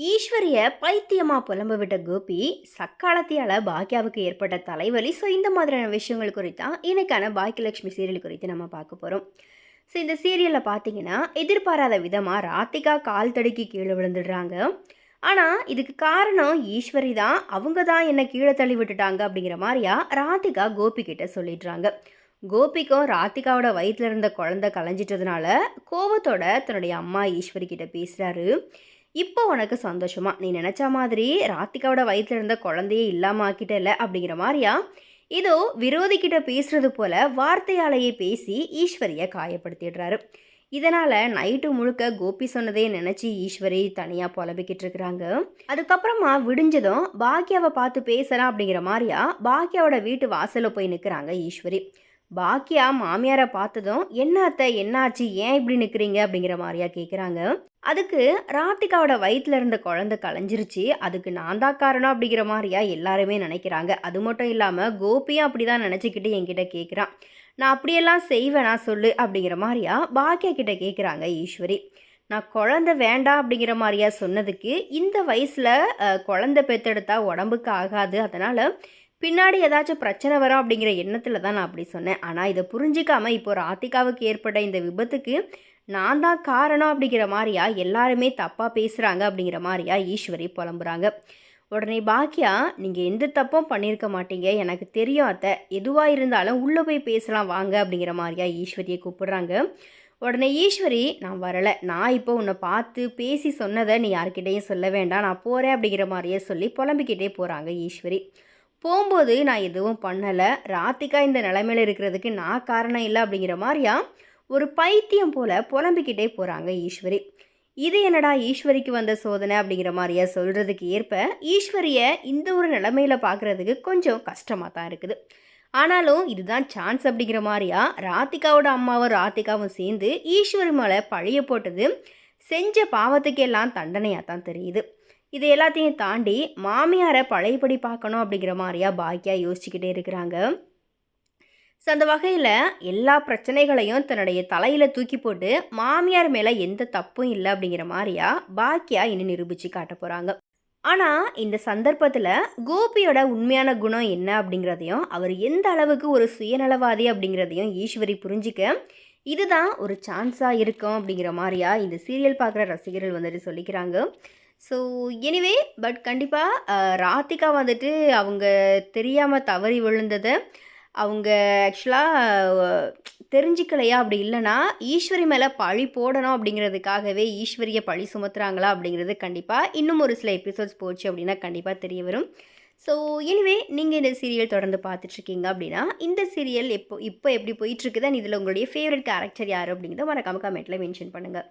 ஈஸ்வரிய பைத்தியமாக புலம்ப விட்ட கோபி சக்காலத்தியால் பாக்யாவுக்கு ஏற்பட்ட தலைவலி ஸோ இந்த மாதிரியான விஷயங்கள் குறித்தான் இன்னைக்கான பாக்கியலட்சுமி சீரியல் குறித்து நம்ம பார்க்க போகிறோம் ஸோ இந்த சீரியலில் பார்த்தீங்கன்னா எதிர்பாராத விதமாக ராத்திகா கால் தடுக்கி கீழே விழுந்துடுறாங்க. ஆனால் இதுக்கு காரணம் ஈஸ்வரி தான். அவங்க தான் என்னை கீழே தள்ளி விட்டுட்டாங்க அப்படிங்கிற மாதிரியா ராதிகா கோபி கிட்ட சொல்லிடுறாங்க. கோபிக்கும் ராதிகாவோட வயிற்றில் இருந்த குழந்தை கலைஞ்சிட்டதுனால கோவத்தோட தன்னுடைய அம்மா ஈஸ்வரி கிட்ட பேசுகிறாரு இப்போ உனக்கு சந்தோஷமா? நீ நினச்ச மாதிரி ராத்திகாவோட வயிற்றுல இருந்த குழந்தையே இல்லாமல் ஆக்கிட்டல அப்படிங்கிற மாதிரியா? இதோ விரோதிக்கிட்ட பேசுறது போல வார்த்தையாலேயே பேசி ஈஸ்வரியை காயப்படுத்திடுறாரு. இதனால் நைட்டு முழுக்க கோபி சொன்னதே நினச்சி ஈஸ்வரி தனியாக புலம்பிக்கிட்டு இருக்கிறாங்க அதுக்கப்புறமா விடிஞ்சதும் பாக்கியாவை பார்த்து பேசலாம் அப்படிங்கிற மாதிரியா? பாக்யாவோட வீட்டு வாசலில் போய் நிற்கிறாங்க ஈஸ்வரி. பாக்கியா மாமியாரை பார்த்ததும் என்ன அத்தை என்னாச்சு? ஏன் இப்படி நிற்கிறீங்க அப்படிங்கிற மாதிரியா கேட்குறாங்க அதுக்கு ராத்திகாவோட வயிற்றுல இருந்த குழந்தை களைஞ்சிருச்சு அதுக்கு நான் தான் காரணம் அப்படிங்கிற மாதிரியா எல்லாருமே நினைக்கிறாங்க. அது மட்டும் இல்லாமல் கோபியும் அப்படி தான் நினச்சிக்கிட்டு என்கிட்ட கேட்குறான் நான் அப்படியெல்லாம் செய்வேனா சொல்லு? அப்படிங்கிற மாதிரியா பாக்கியா கிட்ட கேட்குறாங்க ஈஸ்வரி. நான் குழந்தை வேண்டாம் அப்படிங்கிற மாதிரியா சொன்னதுக்கு இந்த வயசில் குழந்தை பெற்றெடுத்தா உடம்புக்கு ஆகாது. அதனால் பின்னாடி ஏதாச்சும் பிரச்சனை வரும் அப்படிங்கிற எண்ணத்தில் தான் நான் அப்படி சொன்னேன். ஆனால் இதை புரிஞ்சிக்காமல் இப்போ ராதிகாவுக்கு ஏற்பட்ட இந்த விபத்துக்கு நான் தான் காரணம் அப்படிங்கிற மாதிரியா எல்லாருமே தப்பாக பேசுகிறாங்க அப்படிங்கிற மாதிரியா ஈஸ்வரி புலம்புறாங்க. உடனே பாக்கியா நீங்கள் எந்த தப்பும் பண்ணியிருக்க மாட்டீங்க. எனக்கு தெரியும் அத்தை. எதுவாக இருந்தாலும் உள்ளே போய் பேசலாம் வாங்க அப்படிங்கிற மாதிரியா ஈஸ்வரியை கூப்பிடுறாங்க. உடனே ஈஸ்வரி நான் வரலை. நான் இப்போ உன்னை பார்த்து பேசி சொன்னதை நீ யார்கிட்டையும் சொல்ல வேண்டாம். நான் போகிறேன் அப்படிங்கிற மாதிரியே சொல்லி புலம்பிக்கிட்டே போகிறாங்க ஈஸ்வரி. போகும்போது நான் எதுவும் பண்ணலை. ராத்திகா இந்த நிலைமையில் இருக்கிறதுக்கு நான் காரணம் இல்லை அப்படிங்கிற மாதிரியா ஒரு பைத்தியம் போல் புலம்பிக்கிட்டே போகிறாங்க ஈஸ்வரி. இது என்னடா ஈஸ்வரிக்கு வந்த சோதனை அப்படிங்கிற மாதிரியா சொல்கிறதுக்கு ஏற்ப ஈஸ்வரியை இந்த ஒரு நிலமையில பார்க்குறதுக்கு கொஞ்சம் கஷ்டமாக தான் இருக்குது. ஆனாலும் இதுதான் சான்ஸ் அப்படிங்கிற மாதிரியா ராத்திகாவோட அம்மாவும் ராத்திகாவும் சேர்ந்து ஈஸ்வரி மேலே பழிய போட்டது செஞ்ச பாவத்துக்கெல்லாம் தண்டனையாக தான் தெரியுது. இது எல்லாத்தையும் தாண்டி மாமியாரை பழையபடி பார்க்கணும் அப்படிங்கிற மாதிரியா பாக்கியா யோசிச்சுக்கிட்டே இருக்கிறாங்க. ஸோ அந்த வகையில் எல்லா பிரச்சனைகளையும் தன்னுடைய தலையில் தூக்கி போட்டு மாமியார் மேலே எந்த தப்பும் இல்லை அப்படிங்கிற மாதிரியா பாக்கியா இன்னும் நிரூபித்து காட்ட போகிறாங்க ஆனால் இந்த சந்தர்ப்பத்தில் கோபியோட உண்மையான குணம் என்ன அப்படிங்கிறதையும் அவர் எந்த அளவுக்கு ஒரு சுயநலவாதி அப்படிங்கிறதையும் ஈஸ்வரி புரிஞ்சிக்க இதுதான் ஒரு சான்ஸாக இருக்கும் அப்படிங்கிற மாதிரியா இந்த சீரியல் பார்க்குற ரசிகர்கள் வந்துட்டு சொல்லிக்கிறாங்க. ஸோ எனிவே பட் கண்டிப்பாக ராதிகா வந்துட்டு அவங்க தெரியாமல் தவறி விழுந்ததை. அவங்க ஆக்சுவலாக தெரிஞ்சிக்கலையா? அப்படி இல்லைன்னா ஈஸ்வரி மேலே பழி போடணும் அப்படிங்கிறதுக்காகவே ஈஸ்வரியை பழி சுமத்துறாங்களா? அப்படிங்கிறது கண்டிப்பாக இன்னும் ஒரு சில எபிசோட்ஸ் போச்சு அப்படின்னா கண்டிப்பாக தெரிய வரும். ஸோ எனிவே நீங்கள் இந்த சீரியல் தொடர்ந்து பார்த்துட்ருக்கீங்க அப்படின்னா இந்த சீரியல் எப்போ இப்போ எப்படி போயிட்டுருக்குதான் இதில் உங்களுடைய ஃபேவரட் கேரக்டர் யார்? அப்படிங்கிறத மறக்காம கமெண்ட்டில் மென்ஷன் பண்ணுங்கள்